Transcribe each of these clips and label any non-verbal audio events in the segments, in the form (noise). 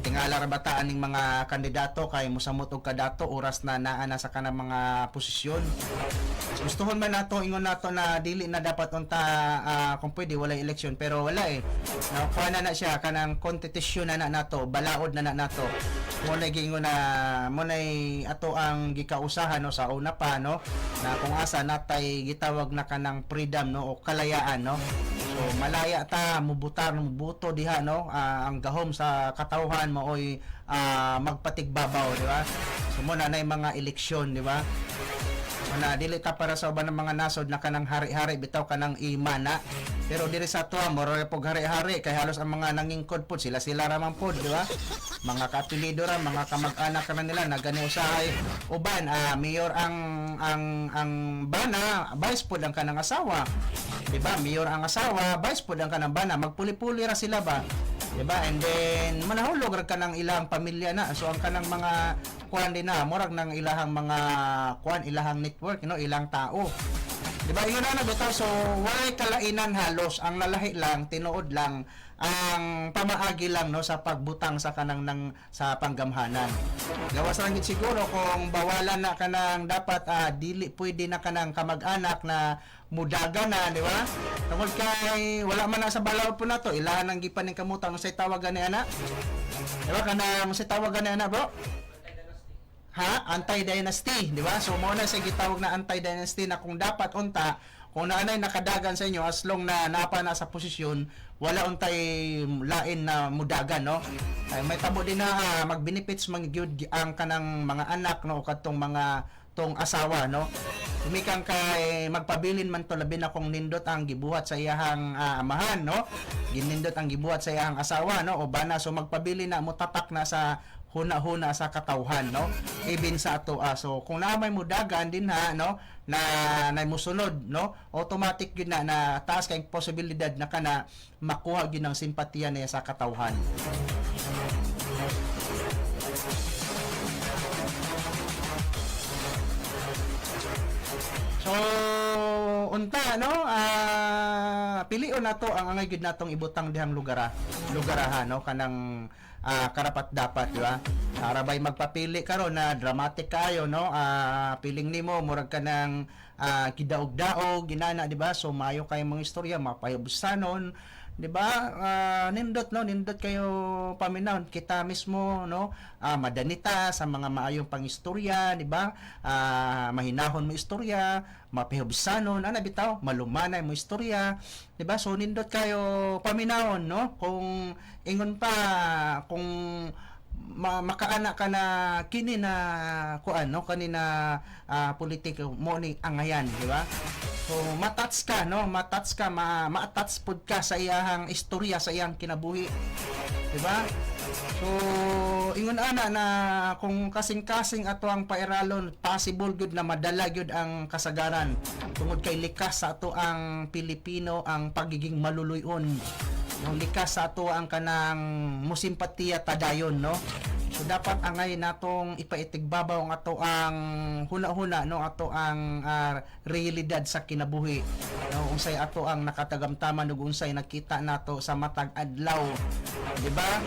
tingala ra bata aning mga kandidato? Kay mosamot og kadato oras na naa na sa kanang mga posisyon. Gustuhon man nato ingon nato na dili na dapat unta ah, kung pwede wala eleksyon. Pero wala eh. Nakuha na na siya kanang competition na na nato balaod na na nato. Mo na gingon na mo na ato ang gikausahan no sa una pa no na kung asa natay gitawag na kanang freedom no o kalayaan no so malaya ta mubutar mubuto diha no? Ah, ang gahom sa katawhan maoy ah, magpatigbabaw di ba? So mo na mga eleksyon di ba na dili ta para sa uban ng mga nasod na kanang hari-hari bitaw kanang imana. Pero diri sa tuwa moro ra pog hari-hari kay halos ang mga nangingkod pod sila sila ra man pod di ba? Mga kaapelido ra mga kamag-anak ra nila na gani usahay. Uban ah, mayor ang ang ang bana vice pod ang kanang asawa. Di ba? Mayor ang asawa vice pod ang kanang bana. Magpuli-puli ra sila ba? Di ba? And then manahulog ra kanang ilang pamilya na. So ang kanang mga kuan din na murag ng ilahang mga kuan ilahang network no? Ilang tao. Di ba yun na nabitaw so why kalainan halos ang nalahi lang tinuod lang ang pamaagi lang no? Sa pagbutang sa kanang ng sa panggamhanan. Gawas lang gid siguro kung bawalan na kanang dapat ah, dili pwede na kanang kamag-anak na mudaga na di ba tungod kay wala man na sa balaod po na to ilahan ang gipan ng kamutang say tawagan ni ana di ba kanang say tawagan ni ana bro ha? Anti-dynasty di ba? So mo na sa gitawag na anti-dynasty na kung dapat unta kung naanay nakadagan sa inyo as long na napa na sa posisyon wala untay lain na mudagan no? Ay may tabo din na ah, mag-benefits man gyud ang kanang mga anak no? O kadtong mga tong asawa no? Umikang kay magpabilin man to labi na kung nindot ang gibuhat sa iyahang ah, amahan no? Ginindot ang gibuhat sa iyahang asawa no? O bana so magpabilin na mo tatak na sa huna-huna sa katawhan no even sa ato ah. so kung na may mudagan din ha no na na musunod no automatic yun na na taas kay posibilidad na kana makuha gyud ng simpatiya niya sa katawhan So, unta, no? Ah, pilion na to ang angay gid natong ibutang dihang lugara. Lugaraha, no? Kanang ah, karapat dapat, di ba? Arabay magpapili karon na dramatic kayo, no? Ah, piling nimo murag ka ng ah, kidaog-daog, ginana, di ba? So, mayo kay mga istorya, mapayobusanon, di ba? Ah, nindot, no? Nindot kayo paminaw. Kita mismo, no? Ah, madanita sa mga maayong pangistorya, di ba? Ah, mahinahon mo istorya, mapihobsanon, ana bitaw, malumanay mo istorya, di ba? So nindot kayo paminawon, no? Kung ingon pa kung ma makaana ka na kini na kuan no? Kanina ah, politiko mo ni angayan di ba? So matats ka no? Matats ka ma ma-attach pud ka sa iyahang istorya sa iyang kinabuhi di ba? So ingon ana na kung kasing-kasing ato ang pairalon possible good na madala gyud ang kasagaran tungod kay likas sa ato ang Pilipino ang pagiging maluluyon yung likas sa ato ang kanang musimpatiya tadayon no? So dapat angay natong ipaitigbabaw ang ato ang huna-huna no? Ato ang ah, realidad sa kinabuhi. No unsay ato ang nakatagamtaman ug unsay nakita nato sa matag adlaw. Di ba?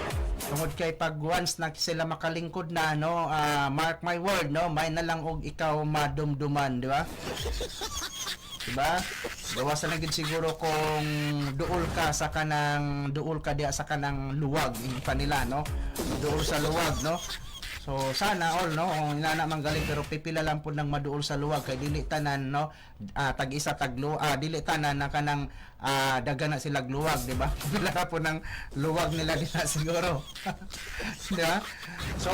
Tungod kay pag once na sila makalingkod na no? Ah, mark my word no? May na lang og ikaw madumduman di ba Diba? Gawasan na gid siguro kung duol ka sa kanang duol ka diya sa kanang luwag in kanila no. Duol sa luwag no. So sana all no kung inana man galing pero pipila lang pud ng maduol sa luwag kay dili tanan no ah, tag isa tag lu ah, dili tanan na kanang ah, dagan na sila luwag (laughs) di ba? Pila ra po ng luwag nila dila siguro. (laughs) di ba? So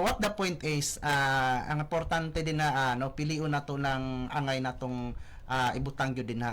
what the point is ah, ang importante din na ah, no piliun nato ng angay natong ah, ibutang gyud din na